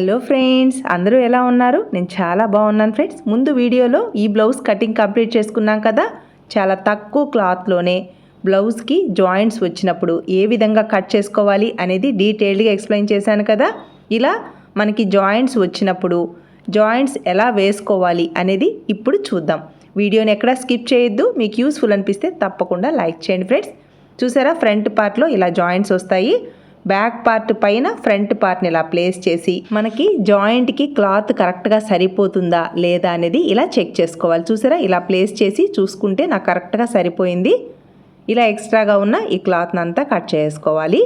Hello friends అందరూ ఎలా ఉన్నారు? నేను చాలా బాగున్నాను ఫ్రెండ్స్. ముందు వీడియోలో ఈ బ్లౌజ్ కటింగ్ కంప్లీట్ చేసుకున్నాం కదా? చాలా తక్కువ క్లాత్లోనే బ్లౌజ్కి జాయింట్స్ వచ్చినప్పుడు ఏ విధంగా కట్ చేసుకోవాలి అనేది డీటెయిల్డ్గా ఎక్స్ప్లెయిన్ చేశాను కదా? ఇలా మనకి జాయింట్స్ వచ్చినప్పుడు జాయింట్స్ ఎలా వేసుకోవాలి అనేది ఇప్పుడు చూద్దాం. వీడియోని ఎక్కడ స్కిప్ చేయొద్దు. మీకు యూస్ఫుల్ అనిపిస్తే తప్పకుండా లైక్ చేయండి ఫ్రెండ్స్. చూసారా ఫ్రంట్ పార్ట్లో ఇలా జాయింట్స్ వస్తాయి. బ్యాక్ పార్ట్ పైన ఫ్రంట్ పార్ట్ని ఇలా ప్లేస్ చేసి మనకి జాయింట్కి క్లాత్ కరెక్ట్గా సరిపోతుందా లేదా అనేది ఇలా చెక్ చేసుకోవాలి. చూసారా? ఇలా ప్లేస్ చేసి చూసుకుంటే నాకు కరెక్ట్గా సరిపోయింది. ఇలా ఎక్స్ట్రాగా ఉన్న ఈ క్లాత్ని అంతా కట్ చేసుకోవాలి.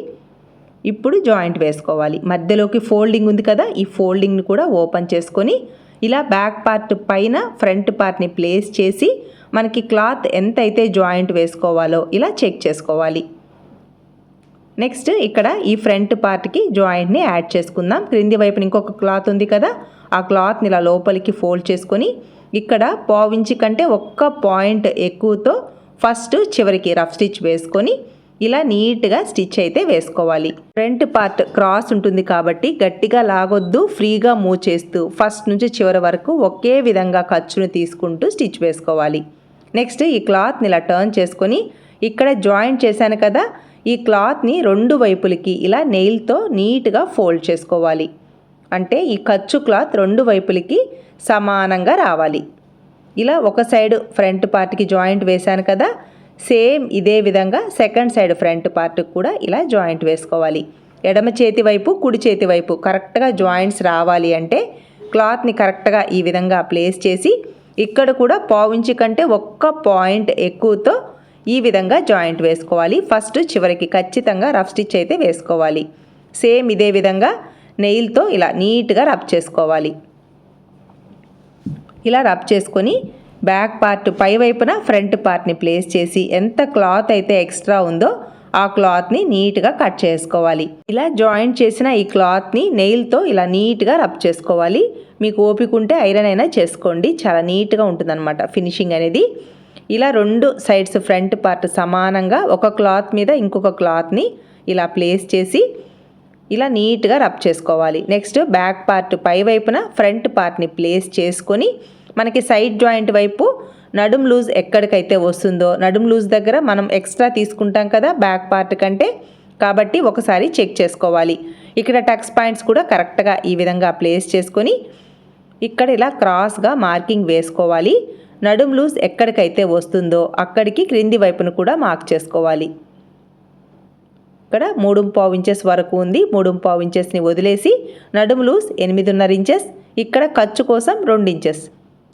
ఇప్పుడు జాయింట్ వేసుకోవాలి. మధ్యలోకి ఫోల్డింగ్ ఉంది కదా ఈ ఫోల్డింగ్ని కూడా ఓపెన్ చేసుకొని ఇలా బ్యాక్ పార్ట్ పైన ఫ్రంట్ పార్ట్ని ప్లేస్ చేసి మనకి క్లాత్ ఎంత అయితే జాయింట్ వేసుకోవాలో ఇలా చెక్ చేసుకోవాలి. నెక్స్ట్ ఇక్కడ ఈ ఫ్రంట్ పార్ట్కి జాయింట్ని యాడ్ చేసుకుందాం. క్రింది వైపున ఇంకొక క్లాత్ ఉంది కదా ఆ క్లాత్ని ఇలా లోపలికి ఫోల్డ్ చేసుకొని ఇక్కడ పావించి కంటే ఒక్క పాయింట్ ఎక్కువతో ఫస్ట్ చివరికి రఫ్ స్టిచ్ వేసుకొని ఇలా నీట్గా స్టిచ్ అయితే వేసుకోవాలి. ఫ్రంట్ పార్ట్ క్రాస్ ఉంటుంది కాబట్టి గట్టిగా లాగొద్దు ఫ్రీగా మూవ్ చేస్తూ ఫస్ట్ నుంచి చివరి వరకు ఒకే విధంగా ఖర్చును తీసుకుంటూ స్టిచ్ వేసుకోవాలి. నెక్స్ట్ ఈ క్లాత్ని ఇలా టర్న్ చేసుకొని ఇక్కడ జాయింట్ చేశాను కదా ఈ క్లాత్ని రెండు వైపులకి ఇలా నెయిల్తో నీట్గా ఫోల్డ్ చేసుకోవాలి. అంటే ఈ ఖర్చు క్లాత్ రెండు వైపులకి సమానంగా రావాలి. ఇలా ఒక సైడ్ ఫ్రంట్ పార్ట్కి జాయింట్ వేశాను కదా సేమ్ ఇదే విధంగా సెకండ్ సైడ్ ఫ్రంట్ పార్ట్కి కూడా ఇలా జాయింట్ వేసుకోవాలి. ఎడమ చేతి వైపు కుడి చేతి వైపు కరెక్ట్గా జాయింట్స్ రావాలి అంటే క్లాత్ని కరెక్ట్గా ఈ విధంగా ప్లేస్ చేసి ఇక్కడ కూడా పావుంచి కంటే ఒక్క పాయింట్ ఎక్కువతో ఈ విధంగా జాయింట్ వేసుకోవాలి. ఫస్ట్ చివరికి ఖచ్చితంగా రఫ్ స్టిచ్ అయితే వేసుకోవాలి. సేమ్ ఇదే విధంగా నెయిల్తో ఇలా నీట్గా రబ్ చేసుకోవాలి. ఇలా రబ్ చేసుకొని బ్యాక్ పార్ట్ పై వైపున ఫ్రంట్ పార్ట్ని ప్లేస్ చేసి ఎంత క్లాత్ అయితే ఎక్స్ట్రా ఉందో ఆ క్లాత్ని నీట్గా కట్ చేసుకోవాలి. ఇలా జాయింట్ చేసిన ఈ క్లాత్ని నెయిల్తో ఇలా నీట్గా రబ్ చేసుకోవాలి. మీకు ఓపిక ఉంటే ఐరన్ అయినా చేసుకోండి. చాలా నీట్గా ఉంటుందన్నమాట ఫినిషింగ్ అనేది. ఇలా రెండు సైడ్స్ ఫ్రంట్ పార్ట్ సమానంగా ఒక క్లాత్ మీద ఇంకొక క్లాత్ని ఇలా ప్లేస్ చేసి ఇలా నీట్గా రబ్ చేసుకోవాలి. నెక్స్ట్ బ్యాక్ పార్ట్ పై వైపున ఫ్రంట్ పార్ట్ని ప్లేస్ చేసుకొని మనకి సైడ్ జాయింట్ వైపు నడుం లూజ్ ఎక్కడికైతే వస్తుందో నడుం లూజ్ దగ్గర మనం ఎక్స్ట్రా తీసుకుంటాం కదా బ్యాక్ పార్ట్ కంటే కాబట్టి ఒకసారి చెక్ చేసుకోవాలి. ఇక్కడ టక్స్ పాయింట్స్ కూడా కరెక్ట్గా ఈ విధంగా ప్లేస్ చేసుకొని ఇక్కడ ఇలా క్రాస్గా మార్కింగ్ వేసుకోవాలి. నడుం లూజ్ ఎక్కడికైతే వస్తుందో అక్కడికి క్రింది వైపును కూడా మార్క్ చేసుకోవాలి. ఇక్కడ మూడు పావు ఇంచెస్ వరకు ఉంది. మూడు పావు ఇంచెస్ని వదిలేసి నడుము లూజ్ ఎనిమిదిన్నర ఇంచెస్ ఇక్కడ ఖర్చు కోసం రెండు ఇంచెస్.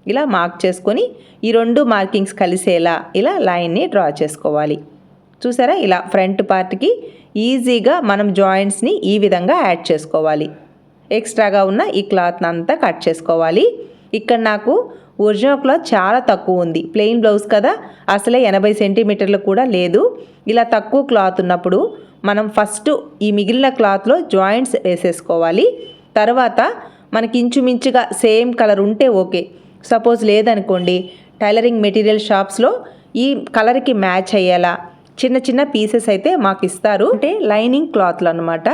ఇలా మార్క్ చేసుకొని ఈ రెండు మార్కింగ్స్ కలిసేలా ఇలా లైన్ని డ్రా చేసుకోవాలి. చూసారా? ఇలా ఫ్రంట్ పార్ట్కి ఈజీగా మనం జాయింట్స్ని ఈ విధంగా యాడ్ చేసుకోవాలి. ఎక్స్ట్రాగా ఉన్న ఈ క్లాత్ని అంతా కట్ చేసుకోవాలి. ఇక్కడ నాకు ఒరిజినల్ క్లాత్ చాలా తక్కువ ఉంది. ప్లెయిన్ బ్లౌజ్ కదా? అసలే ఎనభై సెంటీమీటర్లు కూడా లేదు. ఇలా తక్కువ క్లాత్ ఉన్నప్పుడు మనం ఫస్ట్ ఈ మిగిలిన క్లాత్లో జాయింట్స్ వేసేసుకోవాలి. తర్వాత మనకి ఇంచుమించుగా సేమ్ కలర్ ఉంటే ఓకే. సపోజ్ లేదనుకోండి టైలరింగ్ మెటీరియల్ షాప్స్లో ఈ కలర్కి మ్యాచ్ అయ్యేలా చిన్న చిన్న పీసెస్ అయితే మాకు ఇస్తారు. అంటే లైనింగ్ క్లాత్లు అనమాట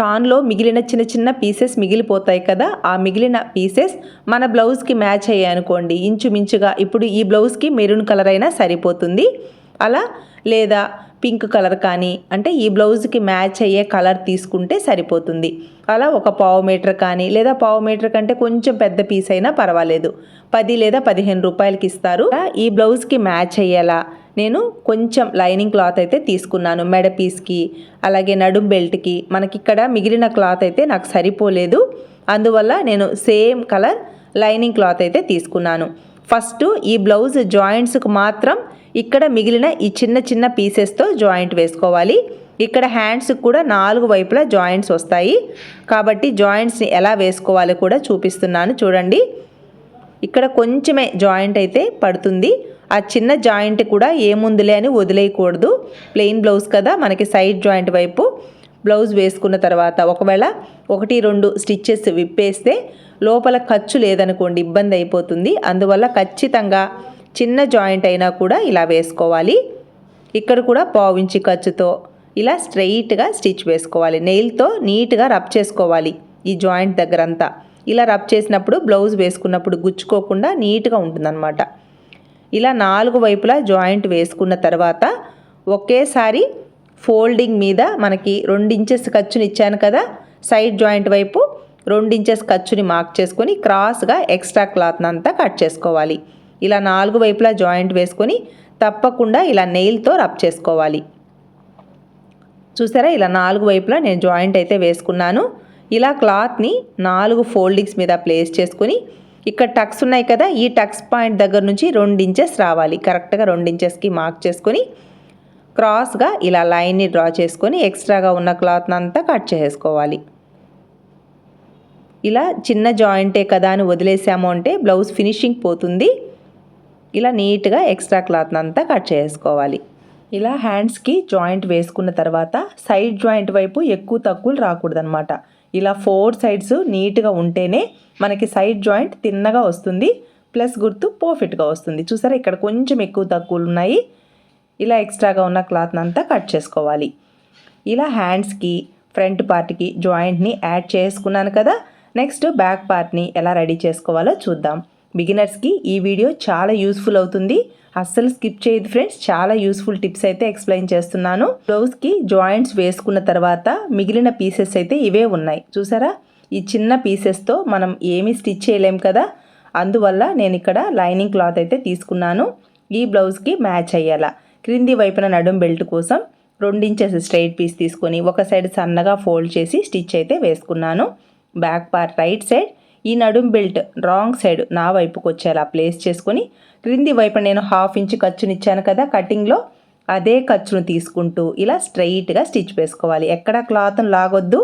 తాన్లో మిగిలిన చిన్న చిన్న పీసెస్ మిగిలిపోతాయి కదా ఆ మిగిలిన పీసెస్ మన బ్లౌజ్కి మ్యాచ్ అయ్యాయి అనుకోండి. ఇంచుమించుగా ఇప్పుడు ఈ బ్లౌజ్కి మెరూన్ కలర్ అయినా సరిపోతుంది. అలా లేదా పింక్ కలర్ కానీ అంటే ఈ బ్లౌజ్కి మ్యాచ్ అయ్యే కలర్ తీసుకుంటే సరిపోతుంది. అలా ఒక పావు మీటర్ కానీ లేదా పావు మీటర్ కంటే కొంచెం పెద్ద పీస్ అయినా పర్వాలేదు. పది లేదా పదిహేను రూపాయలకి ఇస్తారు. ఈ బ్లౌజ్కి మ్యాచ్ అయ్యేలా నేను కొంచెం లైనింగ్ క్లాత్ అయితే తీసుకున్నాను మెడ పీస్కి అలాగే నడుం బెల్ట్కి. మనకి ఇక్కడ మిగిలిన క్లాత్ అయితే నాకు సరిపోలేదు. అందువల్ల నేను సేమ్ కలర్ లైనింగ్ క్లాత్ అయితే తీసుకున్నాను. ఫస్ట్ ఈ బ్లౌజ్ జాయింట్స్కు మాత్రం ఇక్కడ మిగిలిన ఈ చిన్న చిన్న పీసెస్తో జాయింట్ వేసుకోవాలి. ఇక్కడ హ్యాండ్స్కి కూడా నాలుగు వైపులా జాయింట్స్ వస్తాయి. కాబట్టి జాయింట్స్ని ఎలా వేసుకోవాలో కూడా చూపిస్తున్నాను చూడండి. ఇక్కడ కొంచెమే జాయింట్ అయితే పడుతుంది. ఆ చిన్న జాయింట్ కూడా ఏముందిలే అని వదిలేయకూడదు. ప్లెయిన్ బ్లౌజ్ కదా మనకి సైడ్ జాయింట్ వైపు బ్లౌజ్ వేసుకున్న తర్వాత ఒకవేళ ఒకటి రెండు స్టిచ్చెస్ విప్పేస్తే లోపల ఖర్చు లేదనుకోండి ఇబ్బంది అయిపోతుంది. అందువల్ల ఖచ్చితంగా చిన్న జాయింట్ అయినా కూడా ఇలా వేసుకోవాలి. ఇక్కడ కూడా పావించి ఖర్చుతో ఇలా స్ట్రెయిట్గా స్టిచ్ వేసుకోవాలి. నెయిల్తో నీట్గా రబ్ చేసుకోవాలి ఈ జాయింట్ దగ్గర అంతా ఇలా రబ్ చేసినప్పుడు బ్లౌజ్ వేసుకున్నప్పుడు గుచ్చుకోకుండా నీట్గా ఉంటుందన్నమాట. ఇలా నాలుగు వైపులా జాయింట్ వేసుకున్న తర్వాత ఒకేసారి ఫోల్డింగ్ మీద మనకి రెండు ఇంచెస్ ఖర్చుని ఇచ్చాను కదా సైడ్ జాయింట్ వైపు రెండు ఇంచెస్ ఖర్చుని మార్క్ చేసుకొని క్రాస్గా ఎక్స్ట్రా క్లాత్ని అంతా కట్ చేసుకోవాలి. ఇలా నాలుగు వైపులా జాయింట్ వేసుకొని తప్పకుండా ఇలా నెయిల్తో రబ్ చేసుకోవాలి. చూసారా? ఇలా నాలుగు వైపులా నేను జాయింట్ అయితే వేసుకున్నాను. ఇలా క్లాత్ని నాలుగు ఫోల్డింగ్స్ మీద ప్లేస్ చేసుకొని ఇక్కడ టక్స్ ఉన్నాయి కదా ఈ టక్స్ పాయింట్ దగ్గర నుంచి రెండు ఇంచెస్ రావాలి. కరెక్ట్గా రెండు ఇంచెస్కి మార్క్ చేసుకొని క్రాస్గా ఇలా లైన్ని డ్రా చేసుకొని ఎక్స్ట్రాగా ఉన్న క్లాత్ని అంతా కట్ చేసుకోవాలి. ఇలా చిన్న జాయింటే కదా అని వదిలేసాము అంటే బ్లౌజ్ ఫినిషింగ్ పోతుంది. ఇలా నీట్గా ఎక్స్ట్రా క్లాత్ని అంతా కట్ చేసుకోవాలి. ఇలా హ్యాండ్స్కి జాయింట్ వేసుకున్న తర్వాత సైడ్ జాయింట్ వైపు ఎక్కువ తక్కువలు రాకూడదనమాట ఇలా ఫోర్ సైడ్స్ నీట్గా ఉంటేనే మనకి సైడ్ జాయింట్ తిన్నగా వస్తుంది ప్లస్ గుర్తు పర్ఫెక్ట్గా వస్తుంది. చూసారా? ఇక్కడ కొంచెం ఎక్కువ తక్కువలు ఉన్నాయి. ఇలా ఎక్స్ట్రాగా ఉన్న క్లాత్ని అంతా కట్ చేసుకోవాలి. ఇలా హ్యాండ్స్కి ఫ్రంట్ పార్ట్కి జాయింట్ని యాడ్ చేసుకున్నాను కదా? నెక్స్ట్ బ్యాక్ పార్ట్ని ఎలా రెడీ చేసుకోవాలో చూద్దాం. బిగినర్స్కి ఈ వీడియో చాలా యూస్ఫుల్ అవుతుంది. అస్సలు స్కిప్ చేయదు ఫ్రెండ్స్. చాలా యూస్ఫుల్ టిప్స్ అయితే ఎక్స్ప్లెయిన్ చేస్తున్నాను. బ్లౌజ్కి జాయింట్స్ వేసుకున్న తర్వాత మిగిలిన పీసెస్ అయితే ఇవే ఉన్నాయి. చూసారా? ఈ చిన్న పీసెస్తో మనం ఏమీ స్టిచ్ చేయలేం కదా? అందువల్ల నేను ఇక్కడ లైనింగ్ క్లాత్ అయితే తీసుకున్నాను. ఈ బ్లౌజ్కి మ్యాచ్ అయ్యేలా. క్రింది వైపున నడుం బెల్ట్ కోసం రెండించెస్ స్ట్రైట్ పీస్ తీసుకొని ఒక సైడ్ సన్నగా ఫోల్డ్ చేసి స్టిచ్ అయితే వేసుకున్నాను. బ్యాక్ పార్ట్ రైట్ సైడ్ ఈ నడుం బెల్ట్ రాంగ్ సైడ్ నా వైపుకు వచ్చేలా ప్లేస్ చేసుకొని క్రింది వైపు నేను హాఫ్ ఇంచ్ ఖర్చునిచ్చాను కదా కటింగ్లో అదే ఖర్చును తీసుకుంటూ ఇలా స్ట్రైట్గా స్టిచ్ వేసుకోవాలి. ఎక్కడ క్లాత్ను లాగొద్దు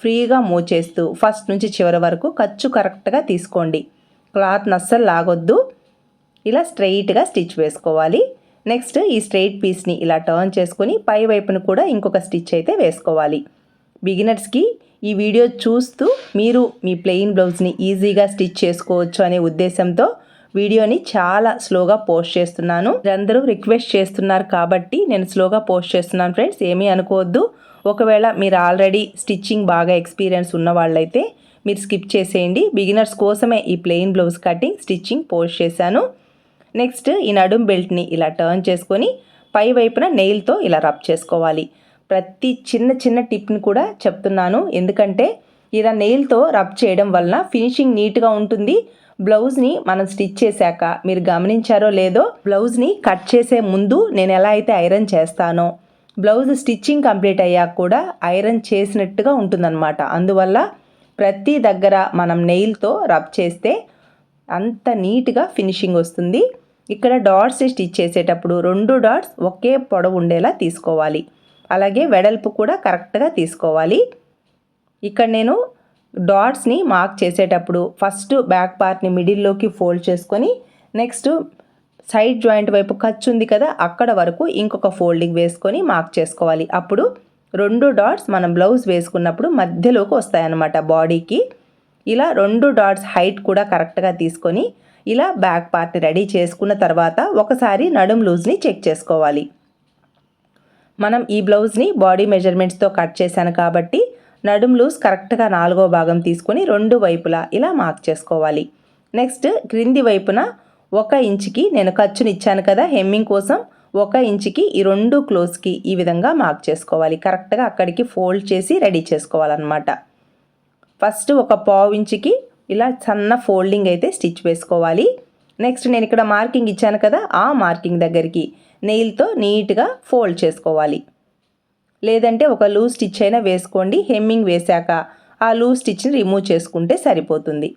ఫ్రీగా మూవ్ చేస్తూ ఫస్ట్ నుంచి చివరి వరకు ఖర్చు కరెక్ట్గా తీసుకోండి. క్లాత్ను అస్సలు లాగొద్దు ఇలా స్ట్రైట్గా స్టిచ్ వేసుకోవాలి. నెక్స్ట్ ఈ స్ట్రైట్ పీస్ని ఇలా టర్న్ చేసుకొని పై వైపును కూడా ఇంకొక స్టిచ్ అయితే వేసుకోవాలి. బిగినర్స్కి ఈ వీడియో చూస్తూ మీరు మీ ప్లెయిన్ బ్లౌజ్ని ఈజీగా స్టిచ్ చేసుకోవచ్చు అనే ఉద్దేశంతో వీడియోని చాలా స్లోగా పోస్ట్ చేస్తున్నాను. అందరూ రిక్వెస్ట్ చేస్తున్నారు కాబట్టి నేను స్లోగా పోస్ట్ చేస్తున్నాను ఫ్రెండ్స్. ఏమీ అనుకోవద్దు. ఒకవేళ మీరు ఆల్రెడీ స్టిచ్చింగ్ బాగా ఎక్స్పీరియన్స్ ఉన్న వాళ్ళైతే మీరు స్కిప్ చేసేయండి. బిగినర్స్ కోసమే ఈ plain blouse cutting stitching post చేశాను. నెక్స్ట్ ఈ నడుం బెల్ట్ని ఇలా టర్న్ చేసుకొని పై వైపున నెయిల్తో ఇలా రబ్ చేసుకోవాలి. ప్రతి చిన్న చిన్న టిప్ని కూడా చెప్తున్నాను. ఎందుకంటే ఇలా నెయిల్తో రబ్ చేయడం వలన ఫినిషింగ్ నీట్గా ఉంటుంది. బ్లౌజ్ని మనం స్టిచ్ చేశాక మీరు గమనించారో లేదో బ్లౌజ్ని కట్ చేసే ముందు నేను ఎలా అయితే ఐరన్ చేస్తానో బ్లౌజ్ స్టిచ్చింగ్ కంప్లీట్ అయ్యాక కూడా ఐరన్ చేసినట్టుగా ఉంటుందన్నమాట. అందువల్ల ప్రతి దగ్గర మనం నెయిల్తో రబ్ చేస్తే అంత నీట్గా ఫినిషింగ్ వస్తుంది. ఇక్కడ డాట్స్ స్టిచ్ చేసేటప్పుడు రెండు డాట్స్ ఒకే పొడవు ఉండేలా తీసుకోవాలి. అలాగే వెడల్పు కూడా కరెక్ట్గా తీసుకోవాలి. ఇక్కడ నేను డాట్స్ని మార్క్ చేసేటప్పుడు ఫస్ట్ బ్యాక్ పార్ట్ని మిడిల్లోకి ఫోల్డ్ చేసుకొని నెక్స్ట్ సైడ్ జాయింట్ వైపు ఖర్చు ఉంది కదా అక్కడ వరకు ఇంకొక ఫోల్డింగ్ వేసుకొని మార్క్ చేసుకోవాలి. అప్పుడు రెండు డాట్స్ మనం బ్లౌజ్ వేసుకున్నప్పుడు మధ్యలోకి వస్తాయన్నమాట బాడీకి ఇలా రెండు డాట్స్ హైట్ కూడా కరెక్ట్గా తీసుకొని ఇలా బ్యాక్ పార్ట్ రెడీ చేసుకున్న తర్వాత ఒకసారి నడుం లూజ్ని చెక్ చేసుకోవాలి. మనం ఈ బ్లౌజ్ని బాడీ మెజర్మెంట్స్తో కట్ చేశాను కాబట్టి నడుం లూస్ కరెక్ట్గా నాలుగో భాగం తీసుకొని రెండు వైపులా ఇలా మార్క్ చేసుకోవాలి. నెక్స్ట్ క్రింది వైపున ఒక ఇంచుకి నేను ఖర్చుని ఇచ్చాను కదా హెమ్మింగ్ కోసం ఒక ఇంచుకి ఈ రెండు క్లోజ్కి ఈ విధంగా మార్క్ చేసుకోవాలి. కరెక్ట్గా అక్కడికి ఫోల్డ్ చేసి రెడీ చేసుకోవాలన్నమాట. ఫస్ట్ ఒక పావు ఇంచుకి ఇలా సన్న ఫోల్డింగ్ అయితే స్టిచ్ వేసుకోవాలి. నెక్స్ట్ నేను ఇక్కడ మార్కింగ్ ఇచ్చాను కదా ఆ మార్కింగ్ దగ్గరికి నెయిల్తో నీట్గా ఫోల్డ్ చేసుకోవాలి. లేదంటే ఒక లూజ్ స్టిచ్ అయినా వేసుకోండి. హెమ్మింగ్ వేశాక ఆ లూజ్ స్టిచ్ని రిమూవ్ చేసుకుంటే సరిపోతుంది.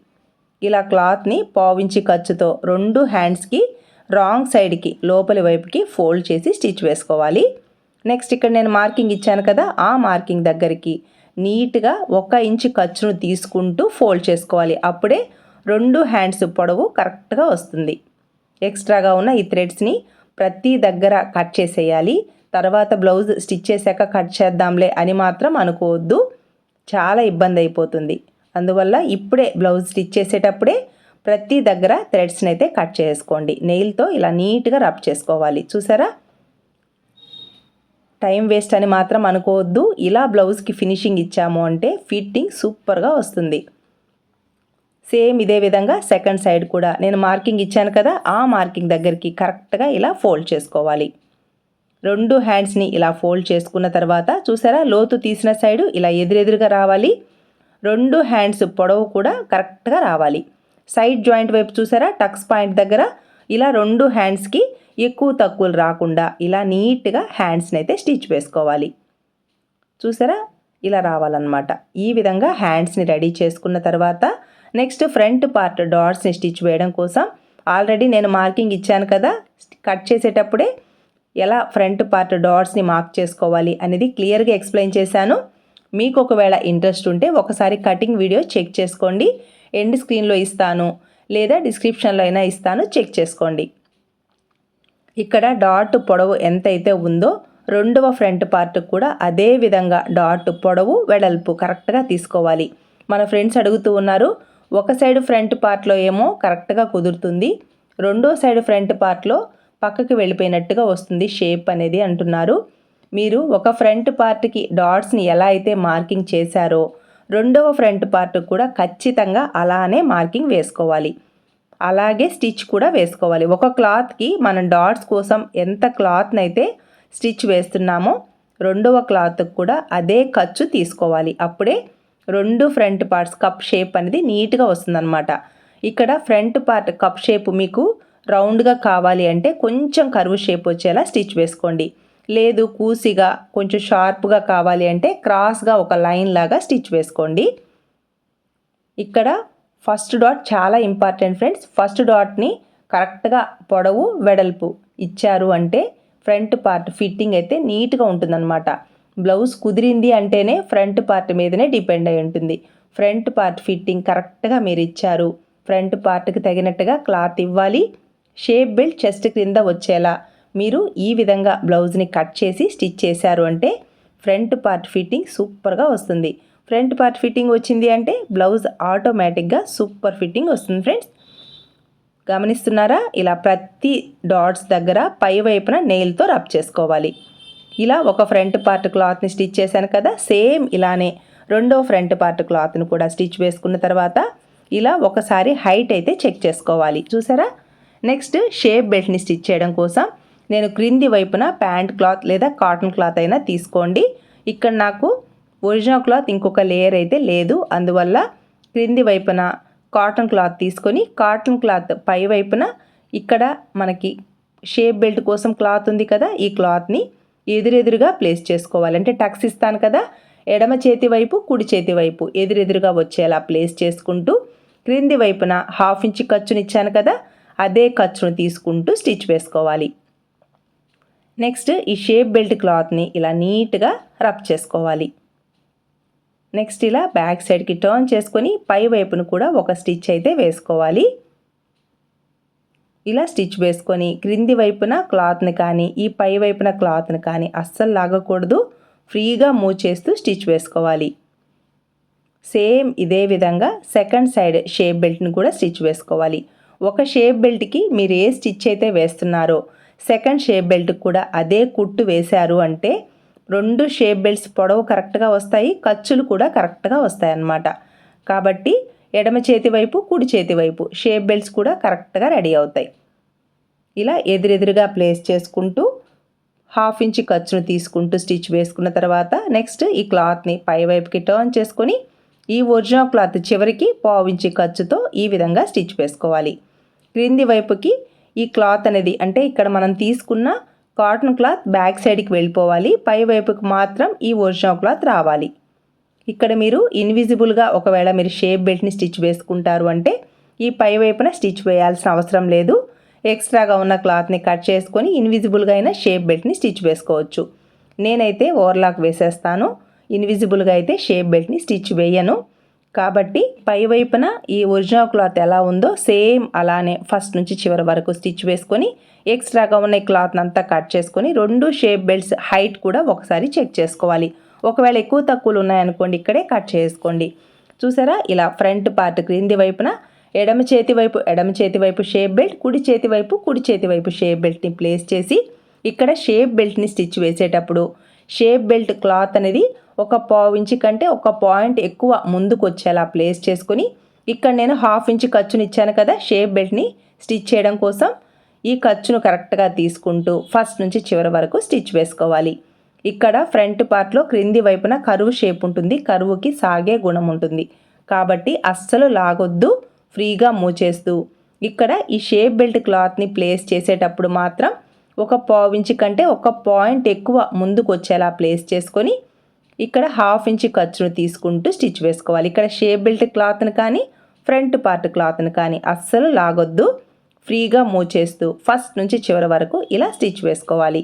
ఇలా క్లాత్ని పావించి ఖర్చుతో రెండు హ్యాండ్స్కి రాంగ్ సైడ్కి లోపలి వైపుకి ఫోల్డ్ చేసి స్టిచ్ వేసుకోవాలి. నెక్స్ట్ ఇక్కడ నేను మార్కింగ్ ఇచ్చాను కదా ఆ మార్కింగ్ దగ్గరికి నీట్గా ఒక ఇంచు ఖర్చును తీసుకుంటూ ఫోల్డ్ చేసుకోవాలి. అప్పుడే రెండు హ్యాండ్స్ పొడవు కరెక్ట్గా వస్తుంది. ఎక్స్ట్రాగా ఉన్న ఈ థ్రెడ్స్ని ప్రతి దగ్గర కట్ చేసేయాలి. తర్వాత బ్లౌజ్ స్టిచ్ చేశాక కట్ చేద్దాంలే అని మాత్రం అనుకోవద్దు. చాలా ఇబ్బంది అయిపోతుంది అందువల్ల ఇప్పుడే బ్లౌజ్ స్టిచ్ చేసేటప్పుడే ప్రతి దగ్గర థ్రెడ్స్ని అయితే కట్ చేసుకోండి. నెయిల్తో ఇలా నీట్గా రబ్ చేసుకోవాలి. చూసారా? టైం వేస్ట్ అని మాత్రం అనుకోవద్దు. ఇలా బ్లౌజ్కి ఫినిషింగ్ ఇచ్చాము అంటే ఫిట్టింగ్ సూపర్గా వస్తుంది. సేమ్ ఇదే విధంగా సెకండ్ సైడ్ కూడా. నేను మార్కింగ్ ఇచ్చాను కదా ఆ మార్కింగ్ దగ్గరికి కరెక్ట్గా ఇలా ఫోల్డ్ చేసుకోవాలి. రెండు హ్యాండ్స్ని ఇలా ఫోల్డ్ చేసుకున్న తర్వాత చూసారా? లోతు తీసిన సైడు ఇలా ఎదురెదురుగా రావాలి. రెండు హ్యాండ్స్ పొడవు కూడా కరెక్ట్గా రావాలి. సైడ్ జాయింట్ వైపు చూసారా? టక్స్ పాయింట్ దగ్గర ఇలా రెండు హ్యాండ్స్కి ఎక్కువ తక్కువలు రాకుండా ఇలా నీట్గా హ్యాండ్స్ని అయితే స్టిచ్ వేసుకోవాలి. చూసారా? ఇలా రావాలన్నమాట. ఈ విధంగా హ్యాండ్స్ని రెడీ చేసుకున్న తర్వాత నెక్స్ట్ ఫ్రంట్ పార్ట్ డాట్స్ని స్టిచ్ వేయడం కోసం ఆల్రెడీ నేను మార్కింగ్ ఇచ్చాను కదా? కట్ చేసేటప్పుడే ఎలా ఫ్రంట్ పార్ట్ డాట్స్ని మార్క్ చేసుకోవాలి అనేది క్లియర్గా ఎక్స్ప్లెయిన్ చేశాను. మీకు ఒకవేళ ఇంట్రెస్ట్ ఉంటే ఒకసారి కటింగ్ వీడియో చెక్ చేసుకోండి. ఎండ్ స్క్రీన్లో ఇస్తాను. లేదా డిస్క్రిప్షన్లో అయినా ఇస్తాను. చెక్ చేసుకోండి. ఇక్కడ డాట్ పొడవు ఎంతైతే ఉందో రెండవ ఫ్రంట్ పార్ట్ కూడా అదే విధంగా డాట్ పొడవు వెడల్పు కరెక్ట్గా తీసుకోవాలి. మన ఫ్రెండ్స్ అడుగుతూ ఉన్నారు ఒక సైడ్ ఫ్రంట్ పార్ట్లో ఏమో కరెక్ట్గా కుదురుతుంది. రెండో సైడ్ ఫ్రంట్ పార్ట్లో పక్కకి వెళ్ళిపోయినట్టుగా వస్తుంది. షేప్ అనేది అంటున్నారు. మీరు ఒక ఫ్రంట్ పార్ట్కి డాట్స్ని ఎలా అయితే మార్కింగ్ చేశారో రెండవ ఫ్రంట్ పార్ట్ కూడా ఖచ్చితంగా అలానే మార్కింగ్ వేసుకోవాలి. అలాగే స్టిచ్ కూడా వేసుకోవాలి. ఒక క్లాత్కి మనం డాట్స్ కోసం ఎంత క్లాత్ని అయితే స్టిచ్ వేస్తున్నామో రెండవ క్లాత్కి కూడా అదే ఖర్చు తీసుకోవాలి. అప్పుడే రెండు ఫ్రంట్ పార్ట్స్ కప్ షేప్ అనేది నీట్గా వస్తుందన్నమాట. ఇక్కడ ఫ్రంట్ పార్ట్ కప్ షేప్ మీకు రౌండ్గా కావాలి అంటే కొంచెం కరువు షేప్ వచ్చేలా స్టిచ్ వేసుకోండి. లేదు కూసిగా కొంచెం షార్ప్గా కావాలి అంటే క్రాస్గా ఒక లైన్ లాగా స్టిచ్ వేసుకోండి. ఇక్కడ ఫస్ట్ డాట్ చాలా ఇంపార్టెంట్ ఫ్రెండ్స్. ఫస్ట్ డాట్ని కరెక్ట్గా పొడవు వెడల్పు ఇచ్చారు అంటే ఫ్రంట్ పార్ట్ ఫిట్టింగ్ అయితే నీట్గా ఉంటుందన్నమాట. బ్లౌజ్ కుదిరింది అంటేనే ఫ్రంట్ పార్ట్ మీదనే డిపెండ్ అయి ఉంటుంది. ఫ్రంట్ పార్ట్ ఫిట్టింగ్ కరెక్ట్గా మీరు ఇచ్చారు. ఫ్రంట్ పార్ట్కి తగినట్టుగా క్లాత్ ఇవ్వాలి. షేప్ బెల్ట్ చెస్ట్ క్రింద వచ్చేలా. మీరు ఈ విధంగా బ్లౌజ్ని కట్ చేసి స్టిచ్ చేశారు అంటే ఫ్రంట్ పార్ట్ ఫిట్టింగ్ సూపర్గా వస్తుంది. ఫ్రంట్ పార్ట్ ఫిట్టింగ్ వచ్చింది అంటే బ్లౌజ్ ఆటోమేటిక్గా సూపర్ ఫిట్టింగ్ వస్తుంది ఫ్రెండ్స్. గమనిస్తున్నారా? ఇలా ప్రతి డాట్స్ దగ్గర పై వైపున నెయిల్తో రబ్ చేసుకోవాలి. ఇలా ఒక ఫ్రంట్ పార్ట్ క్లాత్ని స్టిచ్ చేశాను కదా సేమ్ ఇలానే రెండో ఫ్రంట్ పార్ట్ క్లాత్ని కూడా స్టిచ్ వేసుకున్న తర్వాత ఇలా ఒకసారి హైట్ అయితే చెక్ చేసుకోవాలి. చూసారా? నెక్స్ట్ షేప్ బెల్ట్ని స్టిచ్ చేయడం కోసం నేను క్రింది వైపున ప్యాంట్ క్లాత్ లేదా కాటన్ క్లాత్ అయినా తీసుకోండి. ఇక్కడ నాకు ఒరిజినల్ క్లాత్ ఇంకొక లేయర్ అయితే లేదు. అందువల్ల క్రింది వైపున కాటన్ క్లాత్ తీసుకొని కాటన్ క్లాత్ పై వైపున ఇక్కడ మనకి షేప్ బెల్ట్ కోసం క్లాత్ ఉంది కదా ఈ క్లాత్ని ఎదురెదురుగా ప్లేస్ చేసుకోవాలి. అంటే టక్స్ ఇస్తాను కదా ఎడమ చేతి వైపు కుడి చేతి వైపు ఎదురెదురుగా వచ్చేలా ప్లేస్ చేసుకుంటూ క్రింది వైపున హాఫ్ ఇంచ్ ఖర్చునిచ్చాను కదా అదే ఖర్చును తీసుకుంటూ స్టిచ్ వేసుకోవాలి. నెక్స్ట్ ఈ షేప్ బెల్ట్ క్లాత్ని ఇలా నీట్గా రబ్ చేసుకోవాలి. నెక్స్ట్ ఇలా బ్యాక్ సైడ్కి టర్న్ చేసుకొని పై వైపును కూడా ఒక స్టిచ్ అయితే వేసుకోవాలి. ఇలా స్టిచ్ వేసుకొని క్రింది వైపున క్లాత్ని కానీ ఈ పై వైపున క్లాత్ని కానీ అస్సలు లాగకూడదు. ఫ్రీగా మూవ్ చేస్తూ స్టిచ్ వేసుకోవాలి. సేమ్ ఇదే విధంగా సెకండ్ సైడ్ షేప్ బెల్ట్ని కూడా స్టిచ్ వేసుకోవాలి. ఒక షేప్ బెల్ట్కి మీరు ఏ స్టిచ్ అయితే వేస్తున్నారో సెకండ్ షేప్ బెల్ట్ కూడా అదే కుట్టు వేశారు అంటే రెండు షేప్ బెల్ట్స్ పొడవు కరెక్ట్గా వస్తాయి ఖర్చులు కూడా కరెక్ట్గా వస్తాయి అన్నమాట కాబట్టి ఎడమ చేతి వైపు కుడి చేతి వైపు షేప్ బెల్ట్స్ కూడా కరెక్ట్గా రెడీ అవుతాయి. ఇలా ఎదురెదురుగా ప్లేస్ చేసుకుంటూ హాఫ్ ఇంచ్ ఖర్చును తీసుకుంటూ స్టిచ్ వేసుకున్న తర్వాత నెక్స్ట్ ఈ క్లాత్ని పై వైపుకి టర్న్ చేసుకొని ఈ ఒరిజినల్ క్లాత్ చివరికి పావు ఇంచి ఖర్చుతో ఈ విధంగా స్టిచ్ వేసుకోవాలి. క్రింది వైపుకి ఈ క్లాత్ అనేది అంటే ఇక్కడ మనం తీసుకున్న కాటన్ క్లాత్ బ్యాక్ సైడ్కి వెళ్ళిపోవాలి. పై వైపుకి మాత్రం ఈ ఒరిజినల్ క్లాత్ రావాలి. ఇక్కడ మీరు ఇన్విజిబుల్గా ఒకవేళ మీరు షేప్ బెల్ట్ని స్టిచ్ వేసుకుంటారు అంటే ఈ పై వైపున స్టిచ్ వేయాల్సిన అవసరం లేదు. ఎక్స్ట్రాగా ఉన్న క్లాత్ని కట్ చేసుకొని ఇన్విజిబుల్గా అయినా షేప్ బెల్ట్ని స్టిచ్ వేసుకోవచ్చు. నేనైతే ఓవర్లాక్ వేసేస్తాను. ఇన్విజిబుల్గా అయితే షేప్ బెల్ట్ని స్టిచ్ వేయను. కాబట్టి పై వైపున ఈ ఒరిజినల్ క్లాత్ ఎలా ఉందో సేమ్ అలానే ఫస్ట్ నుంచి చివరి వరకు స్టిచ్ వేసుకొని ఎక్స్ట్రాగా ఉన్న క్లాత్ అంతా కట్ చేసుకొని రెండు షేప్ బెల్ట్స్ హైట్ కూడా ఒకసారి చెక్ చేసుకోవాలి. ఒకవేళ ఎక్కువ తక్కువలు ఉన్నాయనుకోండి ఇక్కడే కట్ చేసుకోండి. చూసారా? ఇలా ఫ్రంట్ పార్ట్ క్రింది వైపున ఎడమ చేతి వైపు ఎడమ చేతి వైపు షేప్ బెల్ట్ కుడి చేతి వైపు కుడి చేతి వైపు షేప్ బెల్ట్ని ప్లేస్ చేసి ఇక్కడ షేప్ బెల్ట్ని స్టిచ్ వేసేటప్పుడు షేప్ బెల్ట్ క్లాత్ అనేది ఒక పావు ఇంచు కంటే ఒక పాయింట్ ఎక్కువ ముందుకు వచ్చేలా ప్లేస్ చేసుకుని ఇక్కడ నేను హాఫ్ ఇంచ్ ఖర్చుని ఇచ్చాను కదా షేప్ బెల్ట్ని స్టిచ్ చేయడం కోసం. ఈ ఖర్చును కరెక్ట్గా తీసుకుంటూ ఫస్ట్ నుంచి చివరి వరకు స్టిచ్ వేసుకోవాలి. ఇక్కడ ఫ్రంట్ పార్ట్లో క్రింది వైపున కరువు షేప్ ఉంటుంది. కరువుకి సాగే గుణం ఉంటుంది. కాబట్టి అస్సలు లాగొద్దు. ఫ్రీగా మూవ్ చేస్తూ. ఇక్కడ ఈ షేప్ బెల్ట్ క్లాత్ని ప్లేస్ చేసేటప్పుడు మాత్రం ఒక పావు ఇంచు కంటే ఒక పాయింట్ ఎక్కువ ముందుకు వచ్చేలా ప్లేస్ చేసుకొని ఇక్కడ హాఫ్ ఇంచ్ ఖర్చును తీసుకుంటూ స్టిచ్ వేసుకోవాలి. ఇక్కడ షేప్ బెల్ట్ క్లాత్ని కానీ ఫ్రంట్ పార్ట్ క్లాత్ని కానీ అస్సలు లాగొద్దు. ఫ్రీగా మూవ్ చేస్తూ ఫస్ట్ నుంచి చివరి వరకు ఇలా స్టిచ్ వేసుకోవాలి.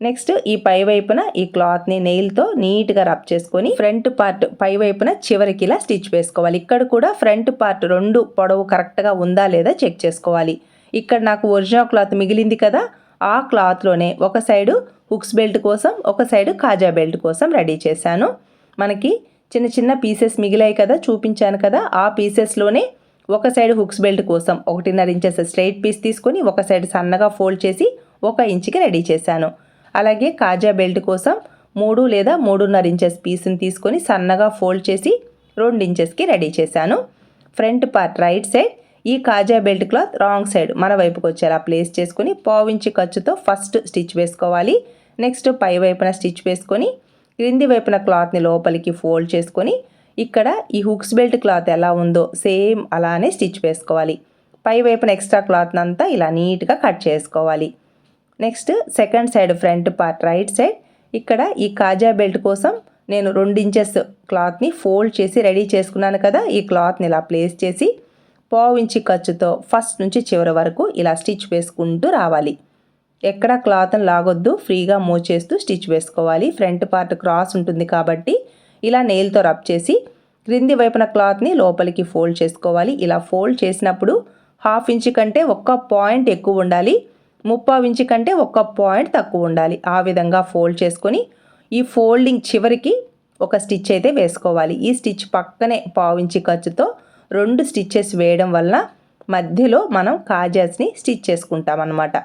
నెక్స్ట్ ఈ పై వైపున ఈ క్లాత్ని నెయిల్తో నీట్గా రబ్ చేసుకొని ఫ్రంట్ పార్ట్ పై వైపున చివరికి ఇలా స్టిచ్ వేసుకోవాలి. ఇక్కడ కూడా ఫ్రంట్ పార్ట్ రెండు పొడవు కరెక్ట్గా ఉందా లేదా చెక్ చేసుకోవాలి. ఇక్కడ నాకు ఒరిజినల్ క్లాత్ మిగిలింది కదా ఆ క్లాత్లోనే ఒక సైడు హుక్స్ బెల్ట్ కోసం ఒక సైడు కాజా బెల్ట్ కోసం రెడీ చేశాను. మనకి చిన్న చిన్న పీసెస్ మిగిలాయి కదా చూపించాను కదా ఆ పీసెస్లోనే ఒక సైడ్ హుక్స్ బెల్ట్ కోసం ఒకటిన్నర ఇంచెస్ స్ట్రైట్ పీస్ తీసుకొని ఒక సైడ్ సన్నగా ఫోల్డ్ చేసి ఒక ఇంచుకి రెడీ చేశాను. అలాగే కాజా బెల్ట్ కోసం మూడు లేదా మూడున్నర ఇంచెస్ పీస్ని తీసుకొని సన్నగా ఫోల్డ్ చేసి రెండు ఇంచెస్కి రెడీ చేశాను. ఫ్రంట్ పార్ట్ రైట్ సైడ్ ఈ కాజా బెల్ట్ క్లాత్ రాంగ్ సైడ్ మన వైపుకి వచ్చేలా ప్లేస్ చేసుకొని పావించి ఖర్చుతో ఫస్ట్ స్టిచ్ వేసుకోవాలి. నెక్స్ట్ పై వైపున స్టిచ్ వేసుకొని క్రింది వైపున క్లాత్ని లోపలికి ఫోల్డ్ చేసుకొని ఇక్కడ ఈ హుక్స్ బెల్ట్ క్లాత్ ఎలా ఉందో సేమ్ అలానే స్టిచ్ వేసుకోవాలి. పై వైపున ఎక్స్ట్రా క్లాత్ని అంతా ఇలా నీట్గా కట్ చేసుకోవాలి. Next second side front part right side ఇక్కడ ఈ కాజా బెల్ట్ కోసం నేను రెండు ఇంచెస్ క్లాత్ని ఫోల్డ్ చేసి రెడీ చేసుకున్నాను కదా ఈ క్లాత్ని ఇలా ప్లేస్ చేసి ఇంచి ఖర్చుతో ఫస్ట్ నుంచి చివరి వరకు ఇలా స్టిచ్ వేసుకుంటూ రావాలి. ఎక్కడ క్లాత్ని లాగొద్దు ఫ్రీగా మూవ్ చేస్తూ స్టిచ్ వేసుకోవాలి. ఫ్రంట్ పార్ట్ క్రాస్ ఉంటుంది కాబట్టి ఇలా నెయిల్తో రబ్ చేసి క్రింది వైపున క్లాత్ని లోపలికి ఫోల్డ్ చేసుకోవాలి. ఇలా ఫోల్డ్ చేసినప్పుడు హాఫ్ ఇంచ్ కంటే ఒక్క పాయింట్ ఎక్కువ ఉండాలి. ముప్పావు ఇంచు కంటే ఒక్క పాయింట్ తక్కువ ఉండాలి. ఆ విధంగా ఫోల్డ్ చేసుకొని ఈ ఫోల్డింగ్ చివరికి ఒక స్టిచ్ అయితే వేసుకోవాలి. ఈ స్టిచ్ పక్కనే పావు ఇంచి ఖర్చుతో రెండు స్టిచ్చెస్ వేయడం వల్ల మధ్యలో మనం కాజాస్ని స్టిచ్ చేసుకుంటాం అనమాట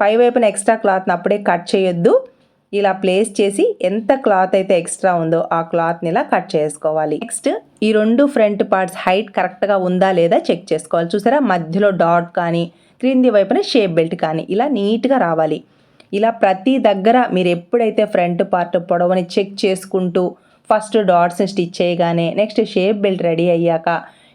పై వైపున ఎక్స్ట్రా క్లాత్ని అప్పుడే కట్ చేయొద్దు. ఇలా ప్లేస్ చేసి ఎంత క్లాత్ అయితే ఎక్స్ట్రా ఉందో ఆ క్లాత్ని ఇలా కట్ చేసుకోవాలి. నెక్స్ట్ ఈ రెండు ఫ్రంట్ పార్ట్స్ హైట్ కరెక్ట్గా ఉందా లేదా చెక్ చేసుకోవాలి. చూసారా? మధ్యలో డాట్ కానీ క్రింది వైపున షేప్ బెల్ట్ కానీ ఇలా నీట్గా రావాలి. ఇలా ప్రతి దగ్గర మీరు ఎప్పుడైతే ఫ్రంట్ పార్ట్ పొడవని చెక్ చేసుకుంటూ ఫస్ట్ డాట్స్ని స్టిచ్ చేయగానే నెక్స్ట్ షేప్ బెల్ట్ రెడీ అయ్యాక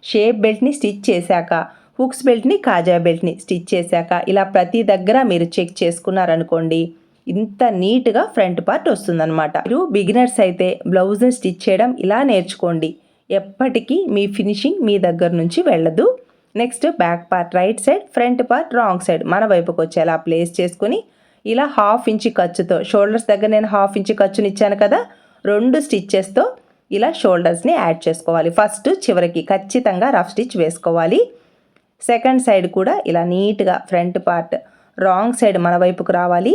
షేప్ బెల్ట్ని స్టిచ్ చేశాక హుక్స్ బెల్ట్ని కాజా బెల్ట్ని స్టిచ్ చేశాక ఇలా ప్రతి దగ్గర మీరు చెక్ చేసుకున్నారనుకోండి ఇంత నీట్గా ఫ్రంట్ పార్ట్ వస్తుందన్నమాట. మీరు బిగినర్స్ అయితే బ్లౌజ్ని స్టిచ్ చేయడం ఇలా నేర్చుకోండి. ఎప్పటికీ మీ ఫినిషింగ్ మీ దగ్గర నుంచి వెళ్ళదు. Next back part right side front part wrong side మన వైపుకి వచ్చేలా ప్లేస్ చేసుకుని ఇలా హాఫ్ ఇంచ్ ఖర్చుతో షోల్డర్స్ దగ్గర నేను హాఫ్ ఇంచ్ ఖర్చుని ఇచ్చాను కదా రెండు స్టిచ్చెస్తో ఇలా షోల్డర్స్ని యాడ్ చేసుకోవాలి. ఫస్ట్ చివరికి ఖచ్చితంగా రఫ్ స్టిచ్ వేసుకోవాలి. సెకండ్ సైడ్ కూడా ఇలా నీట్గా ఫ్రంట్ పార్ట్ రాంగ్ సైడ్ మన వైపుకు రావాలి.